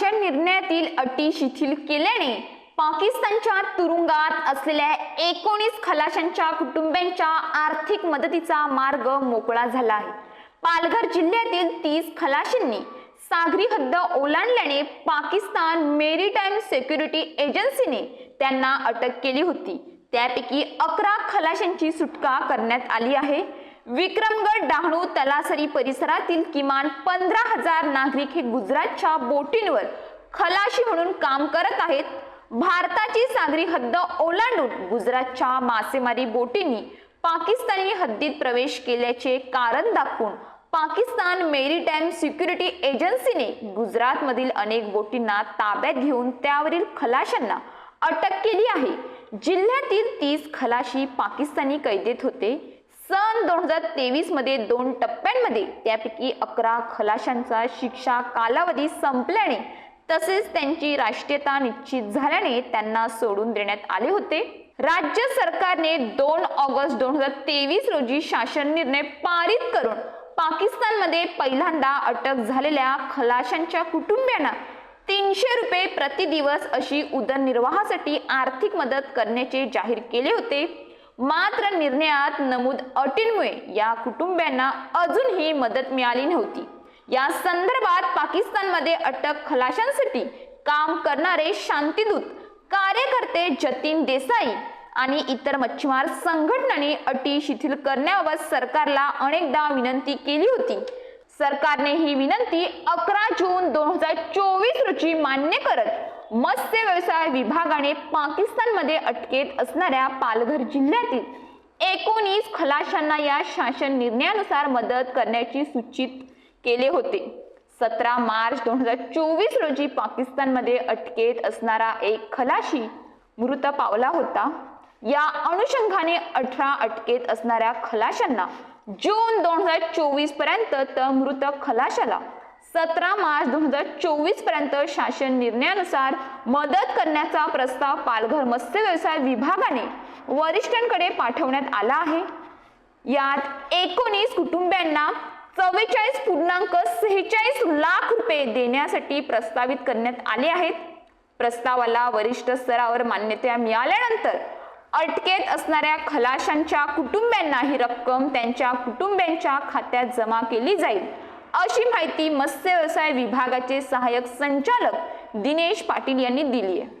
शासन निर्णयातील अटी शिथिल केल्याने पाकिस्तानच्या तुरुंगात असलेल्या एकोणीस खलाशांच्या कुटुंबियांच्या आर्थिक मदतीचा मार्ग मोकळा झाला आहे. पालघर जिल्ह्यातील तीस खलाशींनी सागरी हद्द ओलांडल्याने पाकिस्तान मेरीटाईम सिक्युरिटी एजन्सीने त्यांना अटक केली होती. त्यापैकी अकरा खलाशांची सुटका करण्यात आली आहे. विक्रमगड डहाणू तलासरी परिसरातील किमान पंधरा हजार नागरिक हे गुजरातच्या बोटींवर खलाशी म्हणून काम करत आहेत. भारताची सागरी हद्द ओलांडून गुजरातच्या मासेमारी बोटींनी पाकिस्तानी हद्दीत प्रवेश केल्याचे कारण दाखवून पाकिस्तान मेरीटाईम सिक्युरिटी एजन्सीने गुजरातमधील अनेक बोटींना ताब्यात घेऊन त्यावरील खलाशांना अटक केली आहे. जिल्ह्यातील तीस खलाशी पाकिस्तानी कैदेत होते. सन दोन हजार तेवीसमध्ये दोन टप्प्यांमध्ये त्यापैकी अकरा खलाशांचा शिक्षा कालावधी संपल्याने तसेच त्यांची राष्ट्रीयता निश्चित झाल्याने त्यांना सोडून देण्यात आले होते. राज्य सरकारने दोन ऑगस्ट दोन हजार तेवीस रोजी शासन निर्णय पारित करून पाकिस्तानमध्ये पहिल्यांदा अटक झालेल्या खलाशांच्या कुटुंबियांना तीनशे रुपये प्रतिदिवस अशी उदरनिर्वाहासाठी आर्थिक मदत करण्याचे जाहीर केले होते. मात्र निर्णयात नमूद अटींमुळे या कुटुंबियांना अजूनही मदत मिळाली नव्हती. या संदर्भात पाकिस्तानमध्ये अटक खलाशांसाठी काम करणारे शांतीदूत कार्यकर्ते जतीन देसाई आणि इतर मच्छीमार संघटनांनी अटी शिथिल करण्याबाबत सरकारला अनेकदा विनंती केली होती. सरकारने ही विनंती अकरा जून दोन हजार चोवीस रोजी मान्य करत मत्स्य व्यवसाय विभागाने पाकिस्तानमध्ये अटकेत असणाऱ्या पालघर जिल्ह्यातील एकोणीस खलाशांना या शासन निर्णयानुसार मदत करण्याची सूचित केले होते. सतरा मार्च दोन हजार चोवीस रोजी पाकिस्तानमध्ये अटकेत असणारा एक खलाशी मृत पावला होता. या अनुषंगाने अठरा अटकेत असणाऱ्या खलाशांना जून दोन हजार चोवीसपर्यंत तर मृत खलाशाला सतरा मार्च दोन हजार चोवीसपर्यंत शासन निर्णयानुसार मदत करण्याचा प्रस्ताव पालघर मत्स्य व्यवसाय विभागाने वरिष्ठांकडे पाठवण्यात आला आहे. यात एकोणीस कुटुंबियांना चव्वेचाळीस पूर्णांक सेहेचाळीस लाख रुपये देण्यासाठी प्रस्तावित करण्यात आले आहेत. प्रस्तावाला वरिष्ठ स्तरावर मान्यता मिळाल्यानंतर अटकेत असणाऱ्या खलाशांच्या कुटुंबियांना ही रक्कम त्यांच्या कुटुंबियांच्या खात्यात जमा केली जाईल. अशी माहिती मत्स्य व्यवसाय विभागाचे सहाय्यक संचालक दिनेश पाटील यांनी दिली आहे.